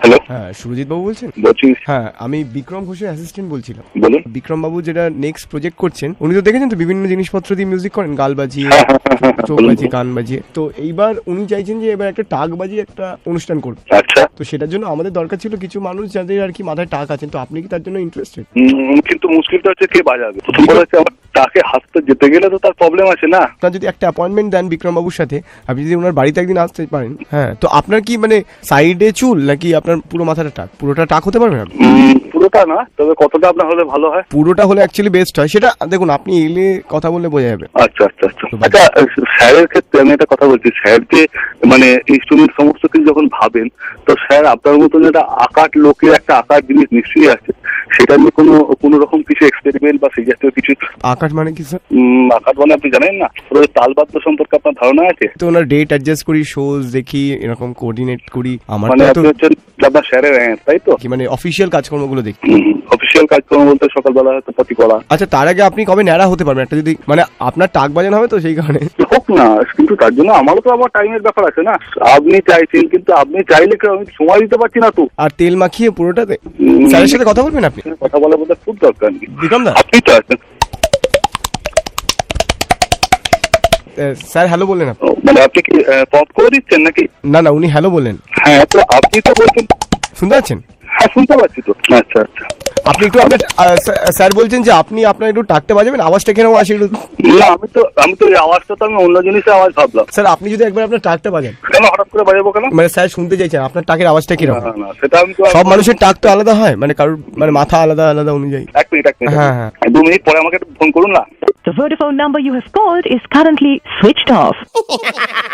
Hello. হ্যাঁ সুরজিৎ বাবু বলছেন হ্যাঁ আমি বিক্রম ঘোষের অ্যাসিস্ট্যান্ট বলছিলাম। বলুন। বিক্রম বাবু যেটা নেক্সট প্রজেক্ট করছেন উনি তো দেখেছেন তো বিভিন্ন জিনিসপত্র দিয়ে মিউজিক করেন গাল বাজিয়ে হ্যাঁ, হ্যাঁ, হ্যাঁ, চোখ বাজিয়ে কান বাজিয়ে। তো এইবার উনি চাইছেন যে এবার একটা টাক বাজিয়ে একটা অনুষ্ঠান করবে আচ্ছা। তো সেটার জন্য আমাদের দরকার ছিল কিছু মানুষ যাদের আর কি মাথায় টাক আছেন তো আপনি কি তার জন্য ইন্টারেস্টেড কিন্তু মুশকিলটা হচ্ছে কে বাজাবে। প্রথম কথা হচ্ছে আমার তাকে হাসতে যেতে গেলে তো তার প্রবলেম আছে না। আপনার যদি একটা অ্যাপয়েন্টমেন্ট দেন বিক্রম বাবুর সাথে আপনি যদি ওনার বাড়িতে একদিন আসতে পারেন হ্যাঁ তো আপনার কি মানে সাইডে চুল নাকি আপনার পুরো মাথাটা টাক? পুরোটা টাক হতে পারবেন আপনি পুরোটা না তবে কতটা আপনার হলে ভালো হয়? পুরোটা হলে অ্যাকচুয়ালি বেস্ট হয়। সেটা দেখুন আপনি এলে কথা বললে বোঝা যাবে। আচ্ছা আচ্ছা আচ্ছা। আচ্ছা স্যারের ক্ষেত্রে আমি একটা কথা বলছি স্যার যে মানে ইনস্ট্রুমেন্ট সমস্ত কিছু যখন ভাবেন তো স্যার আপনার মতন একটা আকার লোকের একটা আকার জিনিস নিশ্চয়ই আছে। সেটা নিয়ে কোনো কোনো রকম কিছু এক্সপেরিমেন্ট বা সেই জাতীয় কিছু আকাশ মানে কি স্যার আকাশ মানে আপনি জানেন না? ওদের তালবাদ্য সম্পর্কে আপনার ধারণা আছে? তো ওনার ডেট অ্যাডজাস্ট করি শোজ দেখি এরকম কোঅর্ডিনেট করি আমার মানে তো আপনার স্যারের হ্যাঁ তাই তো? মানে অফিসিয়াল কাজকর্মগুলো দেখি? অফিসিয়াল কাজকর্ম বলতে সকালবেলা হয়তো পতি করা আচ্ছা তার আগে আপনি কবে ন্যাড়া হতে পারবেন? একটা যদি মানে আপনার টাক বাজানো হবে তো সেই কারণে। হোক না কিন্তু তার জন্য আমারও তো আবার টাইমের ব্যাপার আছে না। আপনি চাইছেন কিন্তু আপনি চাইলে কেউ আমি সময় দিতে পারছি না তো। আর তেল মাখিয়ে পুরোটাতে? স্যারের সাথে কথা বলবেন আপনি? কথা বলার বোধহয় খুব দরকার। নেই বিক্রম দা? আপনি তো আছেন স্যার হ্যালো বললেন আপনি। মানে আপনি কি পপ করে দিচ্ছেন নাকি? না না উনি হ্যালো বললেন হ্যাঁ তো আপনি তো বলছেন শুনতে পাচ্ছেন? হ্যাঁ শুনতে পাচ্ছি তো। আচ্ছা আচ্ছা। আপনি একটু আপনার স্যার- বলছেন যে আপনি আপনার একটু টাকতে বাজাবেন আওয়াজটা কেন আসে একটু না আমি তো আমি তো এই আওয়াজটা তো আমি অন্য জিনিসের আওয়াজ ভাবলাম। স্যার আপনি যদি একবার আপনার টাকটা বাজান। কেন হঠাৎ করে বাজাবো কেন? মানে স্যার শুনতে চাইছেন আপনার টাকের আওয়াজটা কীরকম? না না সেটা আমি তো সব মানুষের টাক তো আলাদা হয় মানে কারোর মানে মাথা আলাদা আলাদা অনুযায়ী। এক মিনিট এক মিনিট। হ্যাঁ, হ্যাঁ। দু মিনিট পরে আমাকে ফোন করুন না? The Vodafone number you have called is currently switched off.